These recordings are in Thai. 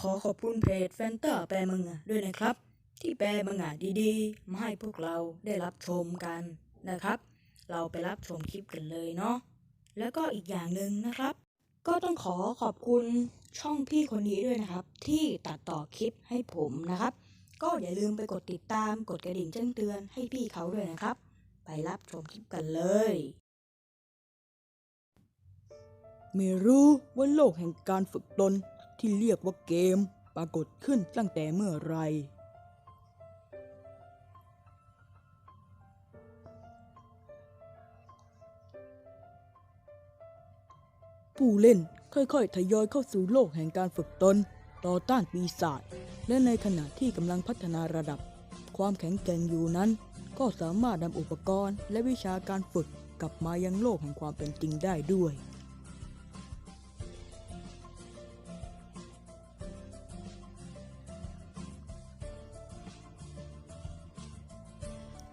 ขอขอบคุณเพจแฟนตาแปลมังงะด้วยนะครับ ที่แปลมังงะดีๆ มาให้พวกเราได้รับชมกันนะครับ เราไปรับชมคลิปกันเลยเนาะแล้วก็อีกอย่างหนึ่งนะครับ ก็ต้องขอขอบคุณช่องพี่คนนี้ด้วยนะครับ ที่ตัดต่อคลิปให้ผมนะครับ ก็อย่าลืมไปกดติดตามกดกระดิ่งแจ้งเตือนให้พี่เขาด้วยนะครับ ไปรับชมคลิปกันเลยไม่รู้ว่าโลกแห่งการฝึกตน ที่เรียกว่าเกมปรากฏขึ้นตั้งแต่เมื่อไร ผู้เล่นค่อยๆ ทยอยเข้าสู่โลกแห่งการฝึกตน ต่อต้านปีศาจ และในขณะที่กำลังพัฒนาระดับ ความแข็งแกร่งอยู่นั้น ก็สามารถนำอุปกรณ์และวิชาการฝึกกลับมายังโลกแห่งความเป็นจริงได้ด้วย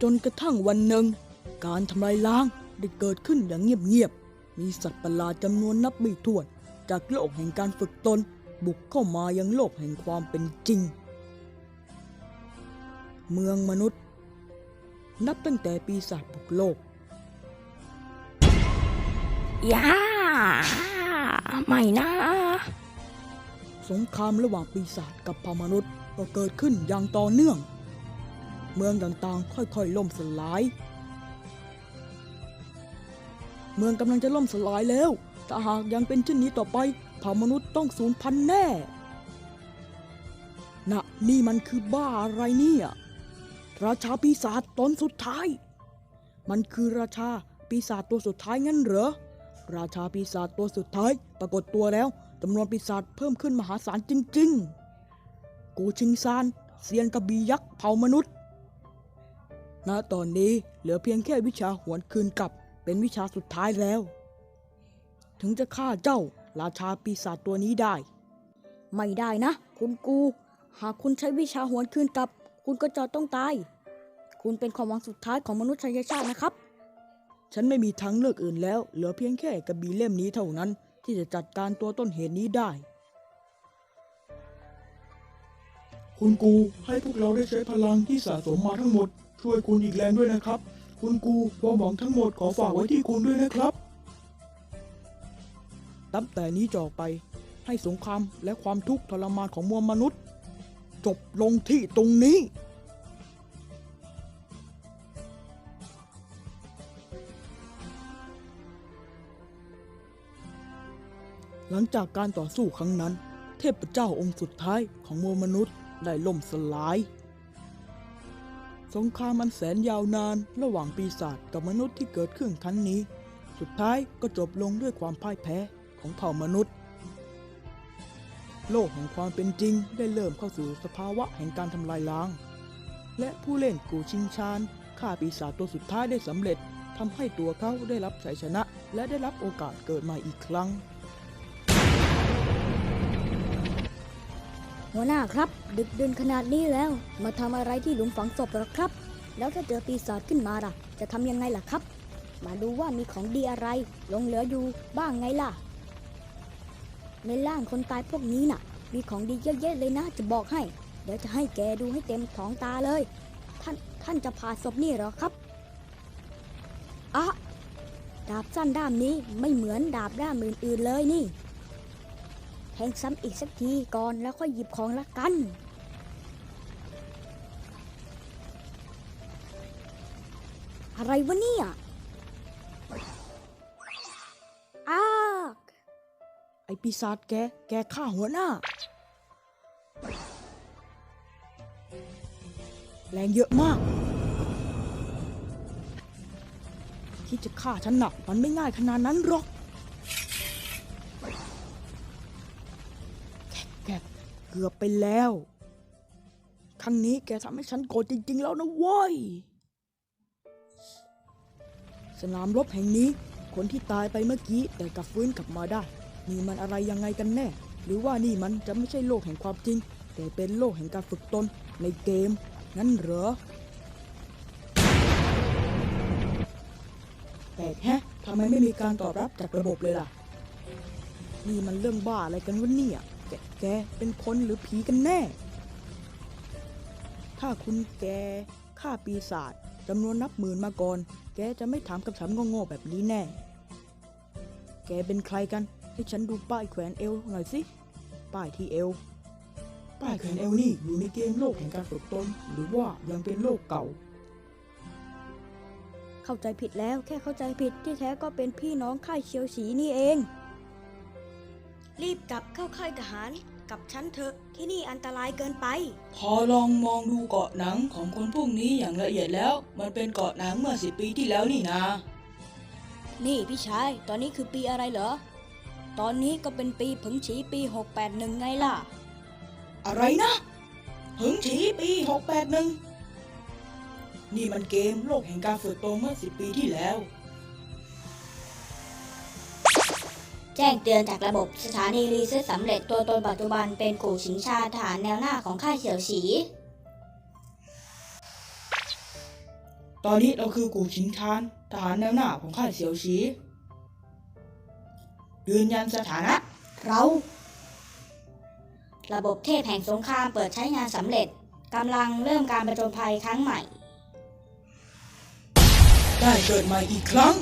จนกระทั่งวันหนึ่ง การทำลายล้างได้เกิดขึ้นอย่างเงียบๆ มีสัตว์ประหลาดจำนวนนับไม่ถ้วน จากโลกแห่งการฝึกตน บุกเข้ามายังโลกแห่งความเป็นจริง เมืองมนุษย์ นับตั้งแต่ปีศาจบุกโลกอย่าไม่นะ สงครามระหว่างปีศาจกับเผ่ามนุษย์ก็เกิดขึ้นอย่างต่อเนื่อง เมืองต่างๆ ค่อยๆ ล่มสลาย เมืองกำลังจะล่มสลายแล้ว ถ้าหากยังเป็นเช่นนี้ต่อไปเผ่ามนุษย์ต้องสูญพันธุ์แน่ น่ะ นี่มันคือบ้าอะไรเนี่ย ราชาปีศาจตนสุดท้าย มันคือราชาปีศาจตัวสุดท้ายงั้นเหรอ ราชาปีศาจตัวสุดท้ายปรากฏตัวแล้วจำนวนปีศาจเพิ่มขึ้นมหาศาลจริง ๆ กูชิงซานเซียนกระบี่ยักษ์เผ่ามนุษย์ ณตอนนี้เหลือเพียงแค่วิชาหวนคืนกลับ เป็นวิชาสุดท้ายแล้ว ถึงจะฆ่าเจ้าราชาปีศาจตัวนี้ได้ ไม่ได้นะ คุณกู หากคุณใช้วิชาหวนคืนกลับ คุณก็จะต้องตาย คุณเป็นความหวังสุดท้ายของมนุษยชาตินะครับ ฉันไม่มีทางเลือกอื่นแล้ว เหลือเพียงแค่กระบี่เล่มนี้เท่านั้น ที่จะจัดการตัวต้นเหตุนี้ได้ คุณกูให้พวกเราได้ใช้พลังที่สะสมมาทั้งหมด ช่วยคุณอีกแรงด้วยนะครับ คุณกูความหวังทั้งหมดขอฝากไว้ที่คุณด้วยนะครับตั้งแต่นี้จอกไป ให้สงครามและความทุกข์ทรมานของมวลมนุษย์ จบลงที่ตรงนี้หลังจากการต่อสู้ครั้งนั้น เทพเจ้าองค์สุดท้ายของมวลมนุษย์ ได้ล่มสลาย สงครามมันแสนยาวนานระหว่างปีศาจกับมนุษย์ที่เกิดขึ้นครั้งนี้ สุดท้ายก็จบลงด้วยความพ่ายแพ้ของเผ่ามนุษย์ โลกแห่งความเป็นจริงได้เริ่มเข้าสู่สภาวะแห่งการทำลายล้าง และผู้เล่นกูชิงชานฆ่าปีศาจตัวสุดท้ายได้สำเร็จทำให้ตัวเขาได้รับชัยชนะ และได้รับโอกาสเกิดมาอีกครั้ง หัวหน้าครับ ดึกดื่นขนาดนี้แล้ว มาทำอะไรที่หลุมฝังศพหรอครับ แล้วถ้าเจอปีศาจขึ้นมาล่ะ จะทำยังไงล่ะครับ มาดูว่ามีของดีอะไรหลงเหลืออยู่บ้างไงล่ะ ในร่างคนตายพวกนี้น่ะ มีของดีเยอะแยะเลยนะ จะบอกให้ เดี๋ยวจะให้แกดูให้เต็มท้องตาเลย ท่านท่านจะผ่าศพนี่หรอครับอะดาบสั้นด้ามนี้ไม่เหมือนดาบด้ามอื่นๆเลยนี่ ทงซ้ำอีกสักทีก่อนแล้วค่อยหยิบของละกัน อะไรวะเนี่ยอ้าไอปีศาจแก แกฆ่าหัวหน้า แรงเยอะมาก ที่จะฆ่าฉันหนักมันไม่ง่ายขนาดนั้นหรอก เกือบไปแล้ว ครั้งนี้แกทำให้ฉันโกรธจริง ๆ แล้วนะเว้ย สนามรบแห่งนี้ คนที่ตายไปเมื่อกี้แต่กลับฟื้นกลับมาได้ นี่มันอะไรยังไงกันแน่ หรือว่านี่มันจะไม่ใช่โลกแห่งความจริง แต่เป็นโลกแห่งการฝึกตนในเกม งั้นเหรอ แต่แฮะทำไมไม่มีการตอบรับจากระบบเลยล่ะ นี่มันเรื่องบ้าอะไรกันวะเนี่ย แกแกเป็นคนหรือผีกันแน่ ถ้าคุณแกฆ่าปีศาจจำนวนนับหมื่นมาก่อน แกจะไม่ถามกับฉันโง่ๆแบบนี้แน่ แกเป็นใครกัน ให้ฉันดูป้ายแขวนเอวหน่อยสิ ป้ายที่เอว ป้ายแขวนเอลนี่อยู่ในเกมโลกแห่งการฝึกตน หรือว่ายังเป็นโลกเก่า เข้าใจผิดแล้วแค่เข้าใจผิดที่แท้ก็เป็นพี่น้องค่ายเชียวฉีนี่เอง รีบกลับเข้าค่ายทหาร กับฉันเถอะที่นี่อันตรายเกินไป พอลองมองดูเกาะหนังของคนพวกนี้อย่างละเอียดแล้ว มันเป็นเกาะหนังเมื่อสิปีที่แล้วนี่นะนี่พี่ชาย ตอนนี้คือปีอะไรเหรอ ตอนนี้ก็เป็นปีผึงฉีปี 681 ไงล่ะ อะไรนะหึงฉีปีหกแปดหนึ่งนี่มันเกมโลกแห่งการฝึกตนเมื่อสิปีที่แล้ว แจ้งเตือนจากระบบสถานีรีเซ็ตสำเร็จตัวตนปัจจุบันเป็นกู่ชิงชาทหารแนวหน้าของค่ายเฉียวฉี ตอนนี้เราคือกูชิงชานทหารแนวหน้าของค่ายเสียวฉียืนยันสถานะ เรา ระบบเทพแห่งสงครามเปิดใช้งานสำเร็จกำลังเริ่มการประจนภัยครั้งใหม่ ได้เกิดใหม่อีกครั้ง